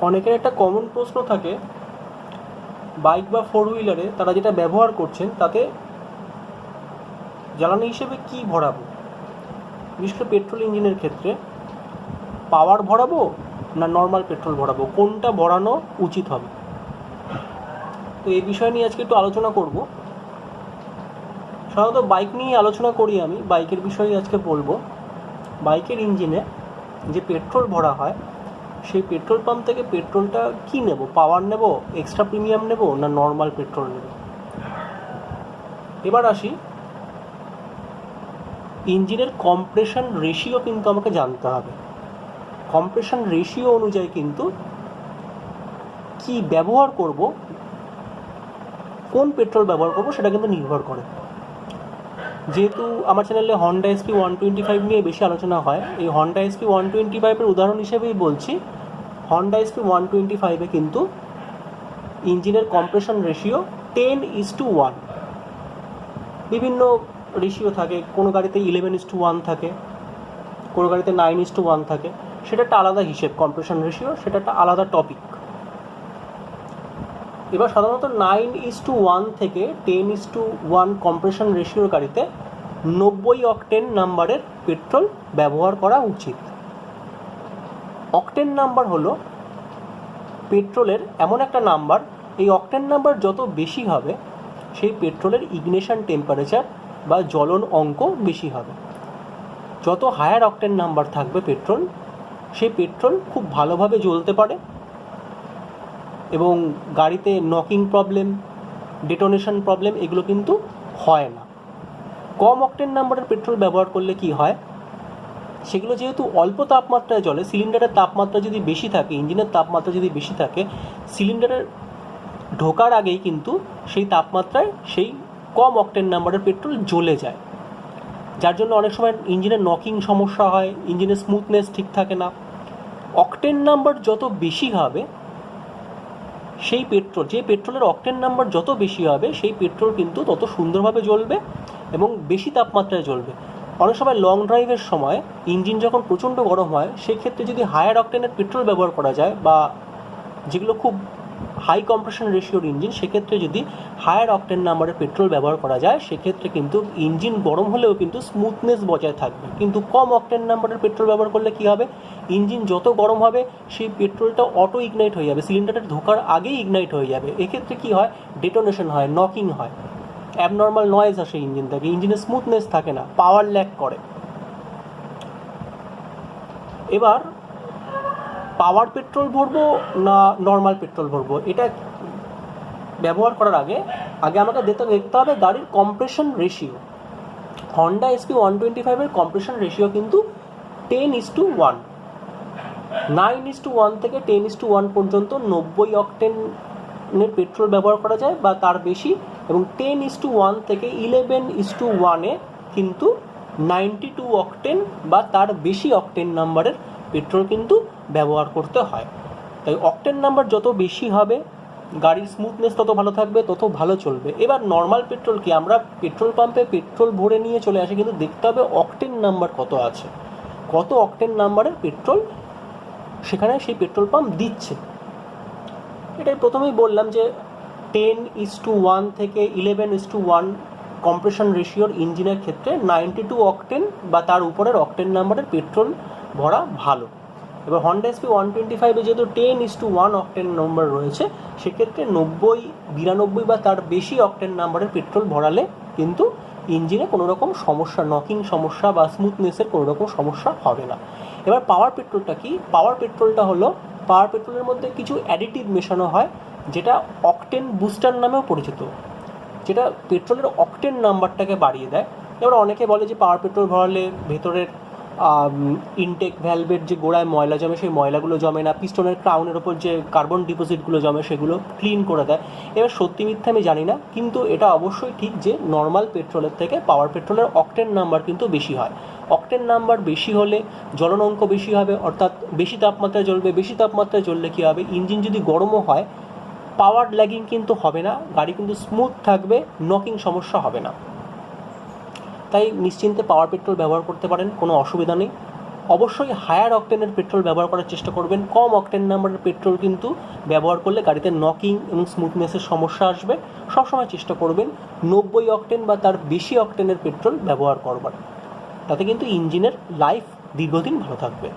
অনেকের একটা কমন প্রশ্ন থাকে বাইক বা ফোর হুইলারে তারা যেটা ব্যবহার করছেন তাতে জ্বালানি হিসেবে কি ভরাবো? বিশেষ করে পেট্রোল ইঞ্জিনের ক্ষেত্রে পাওয়ার ভরাবো না নর্মাল পেট্রোল ভরাবো? কোনটা ভরানো উচিত হবে? তো এই বিষয় নিয়ে আজকে একটু আলোচনা করব। সাধারণত বাইক নিয়ে আলোচনা করি আমি বাইকের বিষয়ে আজকে বলব। বাইকের ইঞ্জিনে যে পেট্রোল ভরা হয় সেই পেট্রোল পাম্প থেকে পেট্রোলটা কি নেব? পাওয়ার নেব? এক্সট্রা প্রিমিয়াম নেব না নর্মাল পেট্রোল নেব? এবার আসি। ইঞ্জিনের কম্প্রেশন রেশিও কিন্তু আমাকে জানতে হবে। কম্প্রেশন রেশিও অনুযায়ী কিন্তু কি ব্যবহার করব, কোন পেট্রোল ব্যবহার করব সেটা কিন্তু নির্ভর করে। যেহেতু আমার চ্যানেলে Honda SP one twenty five নিয়ে বেশি আলোচনা হয়, এই হন্ডা এসপি ওয়ান টোয়েন্টি ফাইভের উদাহরণ হিসেবেই বলছি হন্ডা এসপি ওয়ান টোয়েন্টি ফাইভে কিন্তু ইঞ্জিনের compression ratio ten is to one বিভিন্ন রেশিও থাকে, কোনো গাড়িতে ইলেভেন ইস টু ওয়ান থাকে, কোনো গাড়িতে নাইন ইস টু ওয়ান থাকে সেটা একটা আলাদা হিসেব কম্প্রেশন রেশিও সেটা একটা আলাদা টপিক এবার সাধারণত নাইন ইস টু ওয়ান থেকে ten is to one compression রেশিওর গাড়িতে নব্বই অকটেন নাম্বারের পেট্রোল ব্যবহার করা উচিত। অকটেন নাম্বার হলো পেট্রোলের এমন একটা নাম্বার এই অকটেন নাম্বার যত বেশি হবে, সেই পেট্রোলের ইগনেশন টেম্পারেচার বা জ্বলন অঙ্ক বেশি হবে। যত হায়ার অকটেন নাম্বার থাকবে পেট্রোল সেই পেট্রোল খুব ভালোভাবে জ্বলতে পারে এবং গাড়িতে নকিং প্রবলেম ডেটোনেশন প্রবলেম এগুলো কিন্তু হয় না। কম অকটেন নাম্বারের পেট্রোল ব্যবহার করলে কি হয়? সেগুলো যেহেতু অল্প তাপমাত্রায় জ্বলে, সিলিন্ডারের তাপমাত্রা যদি বেশি থাকে, ইঞ্জিনের তাপমাত্রা যদি বেশি থাকে, সিলিন্ডারের ঢোকার আগেই কিন্তু সেই তাপমাত্রায় সেই কম অক্টেন নাম্বারের পেট্রোল জ্বলে যায়। যার জন্য অনেক সময় ইঞ্জিনের নকিং সমস্যা হয়, ইঞ্জিনের স্মুথনেস ঠিক থাকে না। অকটেন নাম্বার যত বেশি হবে, সেই পেট্রোল, যে পেট্রোলের অক্টেন নাম্বার যত বেশি হবে, সেই পেট্রোল কিন্তু তত সুন্দরভাবে জ্বলবে এবং বেশি তাপমাত্রায় জ্বলবে। অনেক সময় লং ড্রাইভের সময় ইঞ্জিন যখন প্রচণ্ড গরম হয়, সেক্ষেত্রে যদি হায়ার অকটেনের পেট্রোল ব্যবহার করা যায় বা যেগুলো খুব হাই কম্প্রেশন রেশিওর ইঞ্জিন সেক্ষেত্রে যদি হায়ার অকটেন নাম্বারের পেট্রোল ব্যবহার করা যায়, সেক্ষেত্রে কিন্তু ইঞ্জিন গরম হলেও কিন্তু স্মুথনেস বজায় থাকবে। কিন্তু কম অকটেন নাম্বারের পেট্রোল ব্যবহার করলে কী হবে? ইঞ্জিন যত গরম হবে, সেই পেট্রোলটা অটো ইগনাইট হয়ে যাবে সিলিন্ডারটা ঢোকার আগেই ইগনাইট হয়ে যাবে। এক্ষেত্রে কী হয়? ডেটোনেশন হয় নকিং হয়। অ্যাবনর্মাল নয়েজ আসে ইঞ্জিন থেকে। ইঞ্জিনের স্মুথনেস থাকে না পাওয়ার ল্যাক করে। এবার পাওয়ার পেট্রোল ভরবো না নর্মাল পেট্রোল ভরবো? এটা ব্যবহার করার আগে আগে আমাকে দেখতে দেখতে হবে গাড়ির compression ratio Honda SP one twenty ফাইভের কম্প্রেশন রেশিও কিন্তু ten is to one nine is to one থেকে টেন ইস টু ওয়ান পর্যন্ত নব্বই অকটেনের পেট্রোল ব্যবহার করা যায় বা তার বেশি এবং টেন ইস টু ওয়ান থেকে ইলেভেন ইস টু ওয়ানে কিন্তু নাইনটি টু অকটেন বা তার বেশি অকটেন নাম্বারের পেট্রোল কিন্তু ব্যবহার করতে হয়। তাই অকটেন নাম্বার যত বেশি হবে, গাড়ির স্মুথনেস তত ভালো থাকবে, তত ভালো চলবে। এবার নর্মাল পেট্রোল কি? আমরা পেট্রোল পাম্পে পেট্রোল ভরে নিয়ে চলে আসি, কিন্তু দেখতে হবে অকটেন নাম্বার কত আছে। কত অকটেন নাম্বারের পেট্রোল সেখানে সেই পেট্রোল পাম্প দিচ্ছে? এটাই প্রথমেই বললাম যে টেন ইস টু ওয়ান থেকে eleven is to one compression রেশিওর ইঞ্জিনের ক্ষেত্রে নাইনটি টু অকটেন বা তার উপরের অকটেন নাম্বারের পেট্রোল ভরা ভালো। এবার হন্ডা এসপি ওয়ান টোয়েন্টি ফাইভে যেহেতু ten is to one octane number রয়েছে, সেক্ষেত্রে নব্বই, বিরানব্বই বা তার বেশি অকটেন নাম্বারের পেট্রোল ভরালে কিন্তু ইঞ্জিনে কোনো রকম সমস্যা নকিং সমস্যা বা স্মুথনেসের কোনো রকম সমস্যা হবে না। এবার পাওয়ার পেট্রোলটা কি? পাওয়ার পেট্রোলটা হলো পাওয়ার পেট্রোলের মধ্যে কিছু অ্যাডিটিভ মেশানো হয় যেটা অকটেন বুস্টার নামেও পরিচিত, যেটা পেট্রোলের অকটেন নাম্বারটাকে বাড়িয়ে দেয়। এবার অনেকে বলে যে পাওয়ার পেট্রোল ভরালে ভেতরের ইনটেক ভ্যালভের যে গোড়ায় ময়লা জমে, সেই ময়লাগুলো জমে না পিস্টনের ক্রাউনের ওপর যে কার্বন ডিপোজিটগুলো জমে, সেগুলো ক্লিন করে দেয়। এবার সত্যি মিথ্যা আমি জানি না, কিন্তু এটা অবশ্যই ঠিক যে নর্মাল পেট্রোলের থেকে পাওয়ার পেট্রোলের অকটেন নাম্বার কিন্তু বেশি হয়। অকটেন নাম্বার বেশি হলে জ্বলন অঙ্ক বেশি হবে, অর্থাৎ বেশি তাপমাত্রায় জ্বলবে, বেশি তাপমাত্রায় জ্বললে কী হবে? ইঞ্জিন যদি গরমও হয় পাওয়ার ল্যাগিং কিন্তু হবে না, গাড়ি কিন্তু স্মুথ থাকবে নকিং সমস্যা হবে না। তাই নিশ্চিন্তে পাওয়ার পেট্রোল ব্যবহার করতে পারেন, কোনো অসুবিধা নেই। অবশ্যই হায়ার অকটেনের পেট্রোল ব্যবহার করার চেষ্টা করবেন, কম অকটেন নাম্বারের পেট্রোল কিন্তু ব্যবহার করলে গাড়িতে নকিং এবং স্মুথনেসের সমস্যা আসবে। সবসময় চেষ্টা করবেন নব্বই অকটেন বা তার বেশি অকটেনের পেট্রোল ব্যবহার করবার। তাতে কিন্তু ইঞ্জিনের লাইফ দীর্ঘদিন ভালো থাকবে।